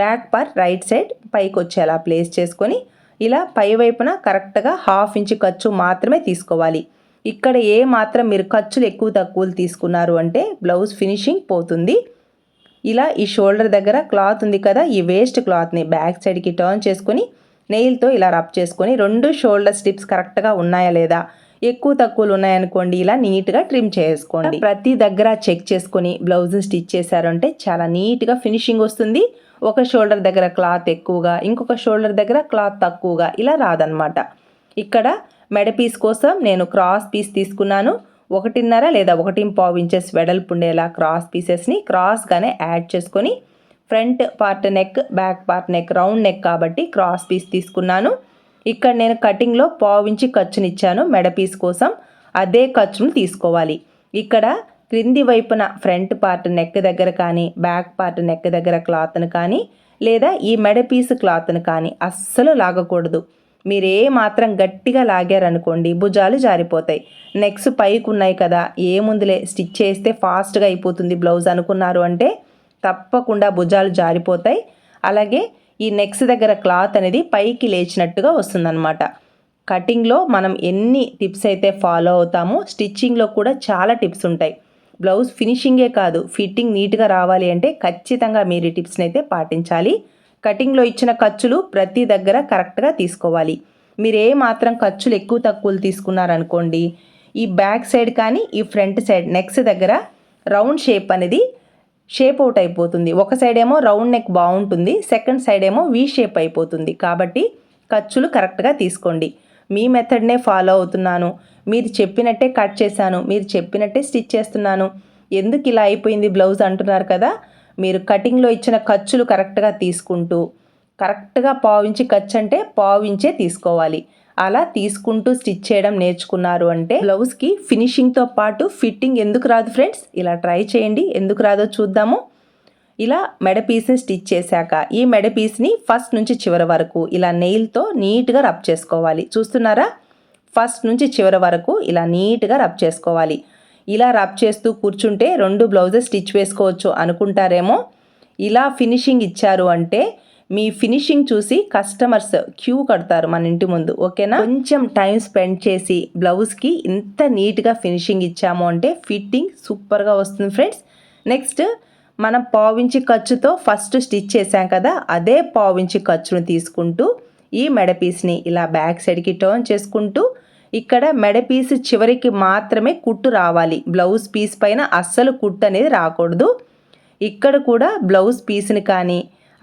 బ్యాక్ పార్ట్ రైట్ సైడ్ పైకి వచ్చేలా ప్లేస్ చేసుకొని ఇలా పై వైపున కరెక్ట్గా హాఫ్ ఇంచ్ ఖర్చు మాత్రమే తీసుకోవాలి. ఇక్కడ ఏ మాత్రం మీరు ఖర్చులు ఎక్కువ తక్కువలు తీసుకున్నారు అంటే బ్లౌజ్ ఫినిషింగ్ పోతుంది. ఇలా ఈ షోల్డర్ దగ్గర క్లాత్ ఉంది కదా ఈ వేస్ట్ క్లాత్ని బ్యాక్ సైడ్కి టర్న్ చేసుకొని నెయిల్తో ఇలా రబ్ చేసుకొని రెండు షోల్డర్ స్టిప్స్ కరెక్ట్గా ఉన్నాయా లేదా? ఎక్కువ తక్కువలు ఉన్నాయనుకోండి ఇలా నీట్గా ట్రిమ్ చేసుకోండి. ప్రతి దగ్గర చెక్ చేసుకొని బ్లౌజ్ స్టిచ్ చేశారంటే చాలా నీట్గా ఫినిషింగ్ వస్తుంది. ఒక షోల్డర్ దగ్గర క్లాత్ ఎక్కువగా ఇంకొక షోల్డర్ దగ్గర క్లాత్ తక్కువగా ఇలా రాదనమాట ఇక్కడ మెడ పీస్ కోసం నేను క్రాస్ పీస్ తీసుకున్నాను. ఒకటిన్నర లేదా ఒకటి పావు ఇంచెస్ వెడల్పు ఉండేలా క్రాస్ పీసెస్ని క్రాస్గానే యాడ్ చేసుకొని front part neck back part neck round neck కాబట్టి క్రాస్ పీస్ తీసుకున్నాను. ఇక్కడ నేను కటింగ్లో పావు ఖర్చునిచ్చాను మెడ పీస్ కోసం. అదే ఖర్చును తీసుకోవాలి. ఇక్కడ క్రింది వైపున ఫ్రంట్ పార్ట్ నెక్ దగ్గర కానీ బ్యాక్ పార్ట్ నెక్ దగ్గర క్లాత్ను కానీ లేదా ఈ మెడ పీస్ క్లాత్ను కానీ అస్సలు లాగకూడదు. మీరు ఏ మాత్రం గట్టిగా లాగారనుకోండి భుజాలు జారిపోతాయి. నెక్స్ పైకి ఉన్నాయి కదా ఏముందులే స్టిచ్ చేస్తే ఫాస్ట్గా అయిపోతుంది బ్లౌజ్ అనుకున్నారు అంటే తప్పకుండా భుజాలు జారిపోతాయి. అలాగే ఈ నెక్స్ దగ్గర క్లాత్ అనేది పైకి లేచినట్టుగా వస్తుందన్నమాట. కటింగ్లో మనం ఎన్ని టిప్స్ అయితే ఫాలో అవుతామో స్టిచ్చింగ్లో కూడా చాలా టిప్స్ ఉంటాయి. బ్లౌజ్ ఫినిషింగే కాదు ఫిట్టింగ్ నీట్గా రావాలి అంటే ఖచ్చితంగా మీరు టిప్స్ని అయితే పాటించాలి. కటింగ్లో ఇచ్చిన ఖర్చులు ప్రతి దగ్గర కరెక్ట్గా తీసుకోవాలి. మీరు ఏ మాత్రం ఖర్చులు ఎక్కువ తక్కువలు తీసుకున్నారనుకోండి ఈ బ్యాక్ సైడ్ కానీ ఈ ఫ్రంట్ సైడ్ నెక్స్ దగ్గర రౌండ్ షేప్ అనేది షేప్ అవుట్ అయిపోతుంది. ఒక సైడ్ ఏమో రౌండ్ నెక్ బాగుంటుంది. సెకండ్ సైడ్ ఏమో వీ షేప్ అయిపోతుంది. కాబట్టి ఖర్చులు కరెక్ట్గా తీసుకోండి. మీ మెథడ్నే ఫాలో అవుతున్నాను. మీరు చెప్పినట్టే కట్ చేశాను. మీరు చెప్పినట్టే స్టిచ్ చేస్తున్నాను. ఎందుకు ఇలా అయిపోయింది బ్లౌజ్ అంటున్నారు కదా? మీరు కటింగ్లో ఇచ్చిన ఖర్చులు కరెక్ట్గా తీసుకుంటూ కరెక్ట్గా పావించి ఖర్చు అంటే పావించే తీసుకోవాలి. అలా తీసుకుంటూ స్టిచ్ చేయడం నేర్చుకున్నారు అంటే బ్లౌజ్కి ఫినిషింగ్తో పాటు ఫిట్టింగ్ ఎందుకు రాదు ఫ్రెండ్స్? ఇలా ట్రై చేయండి. ఎందుకు రాదో చూద్దాము. ఇలా మెడ పీస్ని స్టిచ్ చేశాక ఈ మెడ పీస్ని ఫస్ట్ నుంచి చివరి వరకు ఇలా నెయిల్తో నీట్గా రబ్ చేసుకోవాలి. చూస్తున్నారా? ఫస్ట్ నుంచి చివరి వరకు ఇలా నీట్గా రబ్ చేసుకోవాలి. ఇలా రబ్ చేస్తూ కూర్చుంటే రెండు బ్లౌజెస్ స్టిచ్ వేసుకోవచ్చు అనుకుంటారేమో. ఇలా ఫినిషింగ్ ఇచ్చారు అంటే మీ ఫినిషింగ్ చూసి కస్టమర్స్ క్యూ కడతారు మన ఇంటి ముందు ఓకేనా? కొంచెం టైం స్పెండ్ చేసి బ్లౌజ్కి ఇంత నీట్గా ఫినిషింగ్ ఇచ్చాము అంటే ఫిట్టింగ్ సూపర్గా వస్తుంది ఫ్రెండ్స్. నెక్స్ట్ మనం పావించి ఖర్చుతో ఫస్ట్ స్టిచ్ చేసాం కదా అదే పావించి ఖర్చును తీసుకుంటూ ఈ మెడపీస్ని ఇలా బ్యాక్ సైడ్కి టర్న్ చేసుకుంటూ ఇక్కడ మెడ పీస్ చివరికి మాత్రమే కుట్టు రావాలి. బ్లౌజ్ పీస్ పైన అస్సలు కుట్టు అనేది రాకూడదు. ఇక్కడ కూడా బ్లౌజ్ పీస్ని కానీ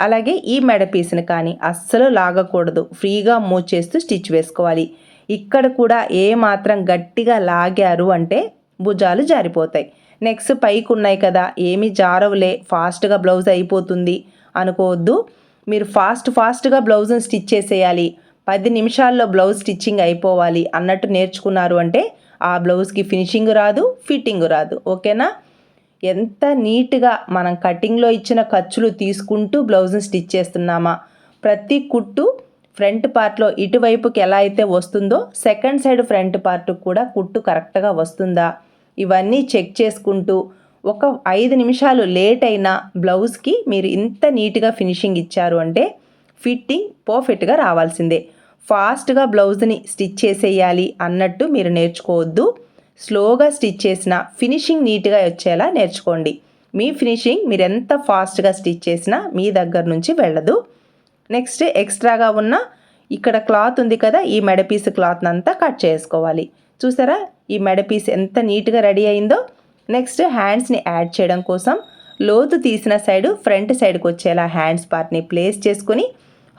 అలాగే ఈ మెడ పీస్ని కానీ అస్సలు లాగకూడదు. ఫ్రీగా మూవ్ చేస్తూ స్టిచ్ వేసుకోవాలి. ఇక్కడ కూడా ఏ మాత్రం గట్టిగా లాగారు అంటే భుజాలు జారిపోతాయి. నెక్స్ట్ పైకి ఉన్నాయి కదా ఏమి జారవులే ఫాస్ట్గా బ్లౌజ్ అయిపోతుంది అనుకోవద్దు. మీరు ఫాస్ట్ ఫాస్ట్గా బ్లౌజ్ని స్టిచ్ చేసేయాలి. పది నిమిషాల్లో బ్లౌజ్ స్టిచ్చింగ్ అయిపోవాలి అన్నట్టు నేర్చుకున్నారు అంటే ఆ బ్లౌజ్కి ఫినిషింగ్ రాదు ఫిట్టింగ్ రాదు. ఓకేనా? ఎంత నీట్గా మనం కటింగ్లో ఇచ్చిన ఖర్చులు తీసుకుంటూ బ్లౌజ్ని స్టిచ్ చేస్తున్నామా? ప్రతి కుట్టు ఫ్రంట్ పార్ట్లో ఇటువైపుకి ఎలా అయితే వస్తుందో సెకండ్ సైడ్ ఫ్రంట్ పార్ట్ కూడా కుట్టు కరెక్ట్గా వస్తుందా? ఇవన్నీ చెక్ చేసుకుంటూ ఒక ఐదు నిమిషాలు లేట్ అయినా బ్లౌజ్కి మీరు ఇంత నీట్గా ఫినిషింగ్ ఇచ్చారు అంటే ఫిట్టింగ్ పర్ఫెక్ట్గా రావాల్సిందే. ఫాస్ట్గా బ్లౌజ్ని స్టిచ్ చేసేయాలి అన్నట్టు మీరు నేర్చుకోవద్దు. స్లోగా స్టిచ్ చేసిన ఫినిషింగ్ నీట్గా వచ్చేలా నేర్చుకోండి. మీ ఫినిషింగ్ మీరు ఎంత ఫాస్ట్గా స్టిచ్ చేసినా మీ దగ్గర నుంచి వెళ్ళదు. నెక్స్ట్ ఎక్స్ట్రాగా ఉన్న ఇక్కడ క్లాత్ ఉంది కదా ఈ మెడపీస్ క్లాత్ని అంతా కట్ చేసుకోవాలి. చూసారా? ఈ మెడపీస్ ఎంత నీట్గా రెడీ అయిందో. నెక్స్ట్ హ్యాండ్స్ని యాడ్ చేయడం కోసం లోతు తీసిన సైడు ఫ్రంట్ సైడ్కి వచ్చేలా హ్యాండ్స్ పార్ట్ని ప్లేస్ చేసుకుని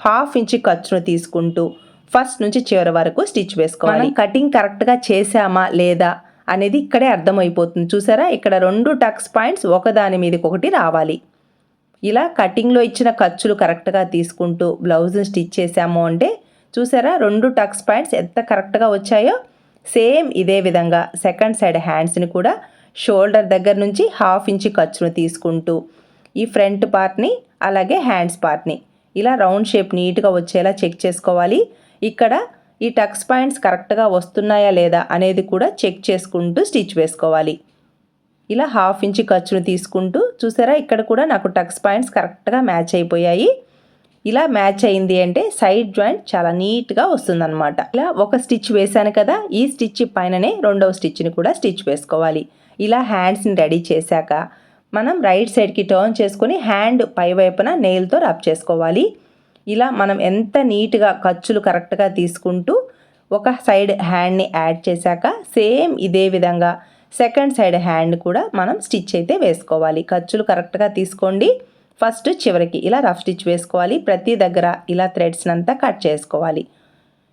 హాఫ్ ఇంచ్ ఖర్చును తీసుకుంటూ ఫస్ట్ నుంచి చివరి వరకు స్టిచ్ వేసుకోవాలి. కటింగ్ కరెక్ట్గా చేసామా లేదా అనేది ఇక్కడే అర్థమైపోతుంది. చూసారా? ఇక్కడ రెండు టక్స్ పాయింట్స్ ఒకదాని మీదకి ఒకటి రావాలి. ఇలా కటింగ్లో ఇచ్చిన ఖర్చులు కరెక్ట్గా తీసుకుంటూ బ్లౌజ్ని స్టిచ్ చేసాము అంటే చూసారా? రెండు టక్స్ పాయింట్స్ ఎంత కరెక్ట్గా వచ్చాయో సేమ్ ఇదే విధంగా సెకండ్ సైడ్ హ్యాండ్స్ని కూడా షోల్డర్ దగ్గర నుంచి హాఫ్ ఇంచ్ ఖర్చును తీసుకుంటూ ఈ ఫ్రంట్ పార్ట్ని అలాగే హ్యాండ్స్ పార్ట్ని ఇలా రౌండ్ షేప్ నీట్గా వచ్చేలా చెక్ చేసుకోవాలి. ఇక్కడ ఈ టక్స్ పాయింట్స్ కరెక్ట్గా వస్తున్నాయా లేదా అనేది కూడా చెక్ చేసుకుంటూ స్టిచ్ వేసుకోవాలి. ఇలా హాఫ్ ఇంచ్ ఖర్చును తీసుకుంటూ చూసారా ఇక్కడ కూడా నాకు టక్స్ పాయింట్స్ కరెక్ట్గా మ్యాచ్ అయిపోయాయి. ఇలా మ్యాచ్ అయింది అంటే సైడ్ జాయింట్ చాలా నీట్గా వస్తుందన్నమాట. ఇలా ఒక స్టిచ్ వేశాను కదా ఈ స్టిచ్ పైననే రెండవ స్టిచ్ని కూడా స్టిచ్ వేసుకోవాలి. ఇలా హ్యాండ్స్ని రెడీ చేశాక మనం రైట్ సైడ్కి టర్న్ చేసుకొని హ్యాండ్ పై వైపున నెయిల్తో రబ్ చేసుకోవాలి. ఇలా మనం ఎంత నీట్గా ఖర్చులు కరెక్ట్గా తీసుకుంటూ ఒక సైడ్ హ్యాండ్ని యాడ్ చేశాక సేమ్ ఇదే విధంగా సెకండ్ సైడ్ హ్యాండ్ కూడా మనం స్టిచ్ అయితే వేసుకోవాలి. ఖర్చులు కరెక్ట్గా తీసుకోండి. ఫస్ట్ చివరికి ఇలా రఫ్ స్టిచ్ వేసుకోవాలి. ప్రతి దగ్గర ఇలా థ్రెడ్స్ని అంతా కట్ చేసుకోవాలి.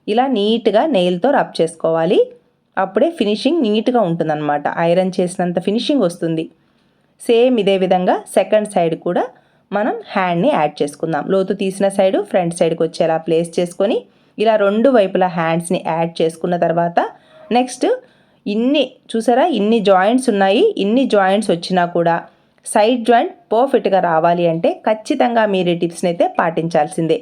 ఇలా నీట్గా నెయిల్తో రబ్ చేసుకోవాలి. అప్పుడే ఫినిషింగ్ నీట్గా ఉంటుందన్నమాట. ఐరన్ చేసినంత ఫినిషింగ్ వస్తుంది. సేమ్ ఇదే విధంగా సెకండ్ సైడ్ కూడా మనం హ్యాండ్ని యాడ్ చేసుకుందాం. లోతు తీసిన సైడు ఫ్రంట్ సైడ్కి వచ్చేలా ప్లేస్ చేసుకొని ఇలా రెండు వైపులా హ్యాండ్స్ని యాడ్ చేసుకున్న తర్వాత నెక్స్ట్ ఇన్ని చూసారా? ఇన్ని జాయింట్స్ ఉన్నాయి. ఇన్ని జాయింట్స్ వచ్చినా కూడా సైడ్ జాయింట్ పర్ఫెక్ట్గా రావాలి అంటే ఖచ్చితంగా మీరు టిప్స్ని అయితే పాటించాల్సిందే.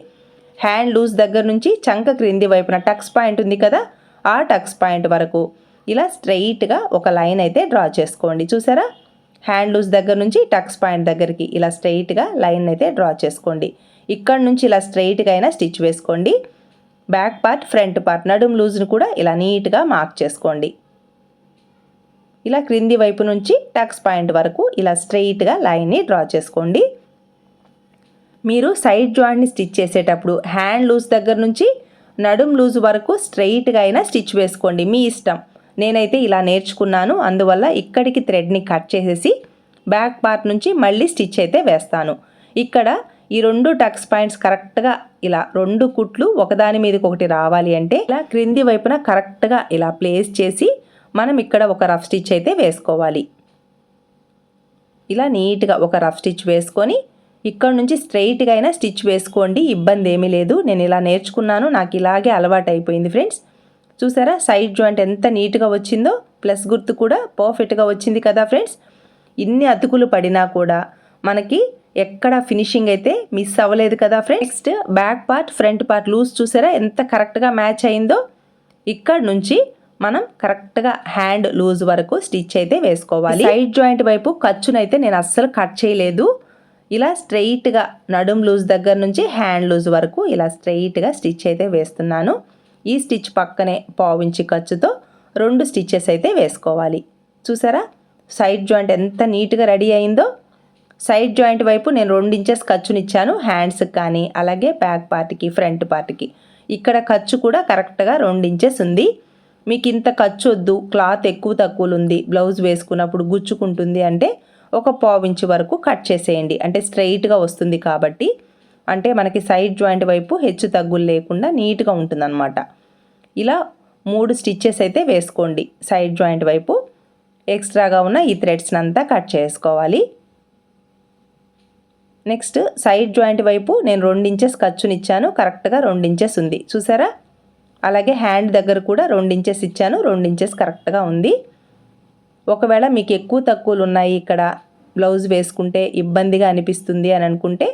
హ్యాండ్ లూజ్ దగ్గర నుంచి చంక క్రింది వైపున టక్స్ పాయింట్ ఉంది కదా? ఆ టక్స్ పాయింట్ వరకు ఇలా స్ట్రైట్గా ఒక లైన్ అయితే డ్రా చేసుకోండి. చూసారా? హ్యాండ్ లూజ్ దగ్గర నుంచి టక్స్ పాయింట్ దగ్గరికి ఇలా స్ట్రైట్గా లైన్ అయితే డ్రా చేసుకోండి. ఇక్కడ నుంచి ఇలా స్ట్రైట్గా అయినా స్టిచ్ వేసుకోండి. బ్యాక్ పార్ట్ ఫ్రంట్ పార్ట్ నడుం లూజ్ను కూడా ఇలా నీట్గా మార్క్ చేసుకోండి. ఇలా క్రింది వైపు నుంచి టక్స్ పాయింట్ వరకు ఇలా స్ట్రైట్గా లైన్ని డ్రా చేసుకోండి. మీరు సైడ్ జాయింట్ని స్టిచ్ చేసేటప్పుడు హ్యాండ్ లూజ్ దగ్గర నుంచి నడుం లూజ్ వరకు స్ట్రైట్గా అయినా స్టిచ్ వేసుకోండి. మీ ఇష్టం. నేనైతే ఇలా నేర్చుకున్నాను. అందువల్ల ఇక్కడికి థ్రెడ్ని కట్ చేసేసి బ్యాక్ పార్ట్ నుంచి మళ్ళీ స్టిచ్ అయితే వేస్తాను. ఇక్కడ ఈ రెండు టక్స్ పాయింట్స్ కరెక్ట్గా ఇలా రెండు కుట్లు ఒకదాని మీదకి ఒకటి రావాలి అంటే ఇలా క్రింది వైపున కరెక్ట్గా ఇలా ప్లేస్ చేసి మనం ఇక్కడ ఒక రఫ్ స్టిచ్ అయితే వేసుకోవాలి. ఇలా నీట్గా ఒక రఫ్ స్టిచ్ వేసుకొని ఇక్కడ నుంచి స్ట్రైట్గా అయినా స్టిచ్ వేసుకోండి. ఇబ్బంది ఏమీ లేదు. నేను ఇలా నేర్చుకున్నాను. నాకు ఇలాగే అలవాటు అయిపోయింది ఫ్రెండ్స్. చూసారా? సైడ్ జాయింట్ ఎంత నీట్గా వచ్చిందో ప్లస్ గుర్తు కూడా పర్ఫెక్ట్గా వచ్చింది కదా ఫ్రెండ్స్? ఇన్ని అతుకులు పడినా కూడా మనకి ఎక్కడ ఫినిషింగ్ అయితే మిస్ అవ్వలేదు కదా friends? Next back part front part loose చూసారా? ఎంత కరెక్ట్గా మ్యాచ్ అయిందో. ఇక్కడ నుంచి మనం కరెక్ట్గా హ్యాండ్ లూజ్ వరకు స్టిచ్ అయితే వేసుకోవాలి. సైడ్ జాయింట్ వైపు ఖర్చునైతే నేను అస్సలు కట్ చేయలేదు. ఇలా స్ట్రెయిట్గా నడుం లూజ్ దగ్గర నుంచి హ్యాండ్ లూజ్ వరకు ఇలా స్ట్రెయిట్గా స్టిచ్ అయితే వేస్తున్నాను. ఈ స్టిచ్ పక్కనే పావించి ఖర్చుతో రెండు స్టిచ్చెస్ అయితే వేసుకోవాలి. చూసారా? సైడ్ జాయింట్ ఎంత నీట్గా రెడీ అయిందో? సైడ్ జాయింట్ వైపు నేను రెండు ఇంచెస్ ఖర్చునిచ్చాను హ్యాండ్స్కి కానీ అలాగే బ్యాక్ పార్ట్కి ఫ్రంట్ పార్ట్కి. ఇక్కడ ఖర్చు కూడా కరెక్ట్గా రెండు ఇంచెస్ ఉంది. మీకు ఇంత ఖర్చు వద్దు క్లాత్ ఎక్కువ తక్కువలు ఉంది బ్లౌజ్ వేసుకున్నప్పుడు గుచ్చుకుంటుంది అంటే ఒక పావు ఇంచు వరకు కట్ చేసేయండి. అంటే స్ట్రైట్గా వస్తుంది కాబట్టి. అంటే మనకి సైడ్ జాయింట్ వైపు హెచ్చు తగ్గులు లేకుండా నీట్గా ఉంటుందన్నమాట. ఇలా మూడు స్టిచ్చెస్ అయితే వేసుకోండి. సైడ్ జాయింట్ వైపు ఎక్స్ట్రాగా ఉన్న ఈ థ్రెడ్స్ని అంతా కట్ చేసుకోవాలి. నెక్స్ట్ సైడ్ జాయింట్ వైపు నేను రెండించెస్ ఖర్చునిచ్చాను కరెక్ట్గా రెండించెస్ ఉంది. చూసారా? అలాగే హ్యాండ్ దగ్గర కూడా రెండించెస్ ఇచ్చాను. రెండించెస్ కరెక్ట్గా ఉంది. ఒకవేళ మీకు ఎక్కువ తక్కువలు ఉన్నాయి ఇక్కడ బ్లౌజ్ వేసుకుంటే ఇబ్బందిగా అనిపిస్తుంది అని అనుకుంటే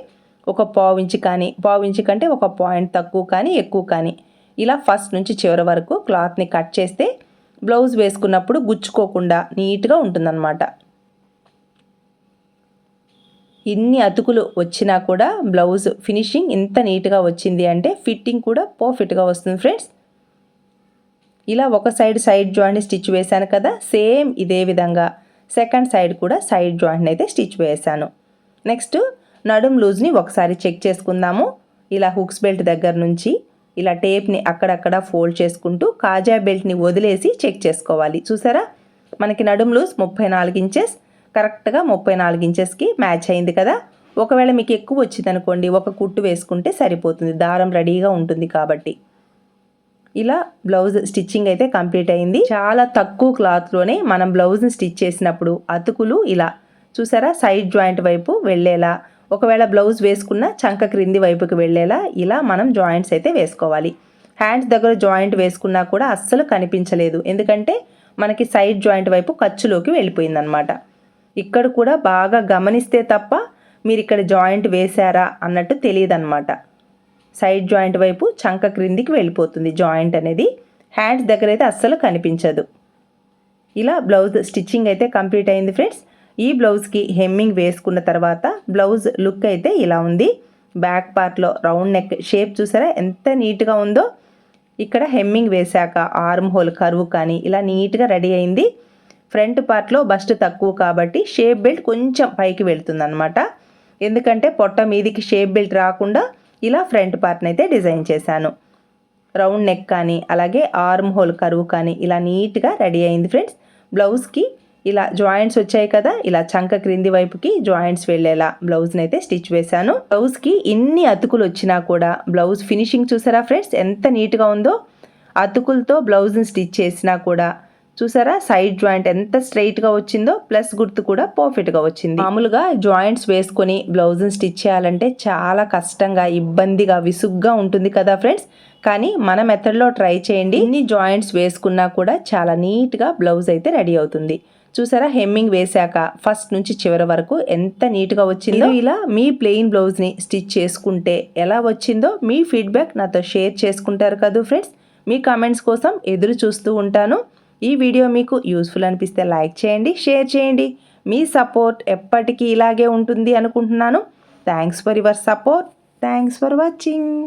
ఒక పావు ఇంచు కానీ పావు ఇంచు కంటే ఒక పాయింట్ తక్కువ కానీ ఎక్కువ కానీ. ఇలా ఫస్ట్ నుంచి చివరి వరకు క్లాత్ని కట్ చేస్తే బ్లౌజ్ వేసుకున్నప్పుడు గుచ్చుకోకుండా నీట్గా ఉంటుందన్నమాట. ఇన్ని అతుకులు వచ్చినా కూడా బ్లౌజ్ ఫినిషింగ్ ఇంత నీట్గా వచ్చింది అంటే ఫిట్టింగ్ కూడా పర్ఫెక్ట్గా వస్తుంది ఫ్రెండ్స్ ఇలా ఒక సైడ్ సైడ్ జాయింట్ స్టిచ్ వేశాను కదా సేమ్ ఇదే విధంగా. సెకండ్ సైడ్ కూడా సైడ్ జాయింట్ అయితే స్టిచ్ వేసాను నెక్స్ట్ నడుం లూజ్ని ఒకసారి చెక్ చేసుకుందాము. ఇలా హుక్స్ బెల్ట్ దగ్గర నుంచి ఇలా టేప్ని అక్కడక్కడ ఫోల్డ్ చేసుకుంటూ కాజా బెల్ట్ని వదిలేసి చెక్ చేసుకోవాలి. చూసారా? మనకి నడుం లూజ్ ముప్పై నాలుగు ఇంచెస్ కరెక్ట్గా ముప్పై నాలుగు ఇంచెస్కి మ్యాచ్ అయింది కదా? ఒకవేళ మీకు ఎక్కువ వచ్చింది అనుకోండి ఒక కుట్టు వేసుకుంటే సరిపోతుంది. దారం రెడీగా ఉంటుంది కాబట్టి. ఇలా బ్లౌజ్ స్టిచ్చింగ్ అయితే కంప్లీట్ అయింది. చాలా తక్కువ క్లాత్లోనే మనం బ్లౌజ్ని స్టిచ్ చేసినప్పుడు అతుకులు ఇలా చూసారా? సైడ్ జాయింట్ వైపు వెళ్ళేలా ఒకవేళ బ్లౌజ్ వేసుకున్న చంక క్రింది వైపుకి వెళ్ళేలా ఇలా మనం జాయింట్స్ అయితే వేసుకోవాలి. హ్యాండ్స్ దగ్గర జాయింట్ వేసుకున్నా కూడా అస్సలు కనిపించలేదు. ఎందుకంటే మనకి సైడ్ జాయింట్ వైపు ఖర్చులోకి వెళ్ళిపోయిందనమాట ఇక్కడ కూడా బాగా గమనిస్తే తప్ప మీరు ఇక్కడ జాయింట్ వేశారా అన్నట్టు తెలియదన్నమాట. సైడ్ జాయింట్ వైపు చంక క్రిందికి వెళ్ళిపోతుంది జాయింట్ అనేది. హ్యాండ్స్ దగ్గర అయితే అస్సలు కనిపించదు. ఇలా బ్లౌజ్ స్టిచ్చింగ్ అయితే కంప్లీట్ అయింది ఫ్రెండ్స్. ఈ బ్లౌజ్కి హెమ్మింగ్ వేసుకున్న తర్వాత బ్లౌజ్ లుక్ అయితే ఇలా ఉంది. బ్యాక్ పార్ట్లో రౌండ్ నెక్ షేప్ చూసారా? ఎంత నీట్గా ఉందో. ఇక్కడ హెమ్మింగ్ వేశాక ఆర్మ్ హోల్ కరువు కానీ ఇలా నీట్గా రెడీ అయింది. ఫ్రంట్ పార్ట్లో బస్ట్ తక్కువ కాబట్టి షేప్ బెల్ట్ కొంచెం పైకి వెళ్తుంది అనమాట ఎందుకంటే పొట్ట మీదికి షేప్ బెల్ట్ రాకుండా ఇలా ఫ్రంట్ పార్ట్ని అయితే డిజైన్ చేశాను. రౌండ్ నెక్ కానీ అలాగే ఆర్మ్ హోల్ కరువు కానీ ఇలా నీట్గా రెడీ అయింది ఫ్రెండ్స్. బ్లౌజ్కి ఇలా జాయింట్స్ వచ్చాయి కదా ఇలా చంక క్రింది వైపుకి జాయింట్స్ వెళ్ళేలా బ్లౌజ్ని అయితే స్టిచ్ వేశాను. బ్లౌజ్కి ఎన్ని అతుకులు వచ్చినా కూడా బ్లౌజ్ ఫినిషింగ్ చూసారా ఫ్రెండ్స్? ఎంత నీట్గా ఉందో. అతుకులతో బ్లౌజ్ని స్టిచ్ చేసినా కూడా చూసారా? సైడ్ జాయింట్ ఎంత స్ట్రైట్గా వచ్చిందో ప్లస్ గుర్తు కూడా పర్ఫెక్ట్గా వచ్చింది. మామూలుగా జాయింట్స్ వేసుకొని బ్లౌజ్ని స్టిచ్ చేయాలంటే చాలా కష్టంగా ఇబ్బందిగా విసుగ్గా ఉంటుంది కదా ఫ్రెండ్స్? కానీ మన మెథడ్లో ట్రై చేయండి. ఇన్ని జాయింట్స్ వేసుకున్నా కూడా చాలా నీట్గా బ్లౌజ్ అయితే రెడీ అవుతుంది. చూసారా? హెమ్మింగ్ వేశాక ఫస్ట్ నుంచి చివరి వరకు ఎంత నీట్గా వచ్చిందో. ఇలా మీ ప్లెయిన్ బ్లౌజ్ని స్టిచ్ చేసుకుంటే ఎలా వచ్చిందో మీ ఫీడ్బ్యాక్ నాతో షేర్ చేసుకుంటారు కదా ఫ్రెండ్స్. మీ కామెంట్స్ కోసం ఎదురు చూస్తూ ఉంటాను. ఈ వీడియో మీకు యూస్ఫుల్ అనిపిస్తే లైక్ చేయండి షేర్ చేయండి. మీ సపోర్ట్ ఎప్పటికీ ఇలాగే ఉంటుంది అనుకుంటున్నాను. Thanks for your support. Thanks for watching.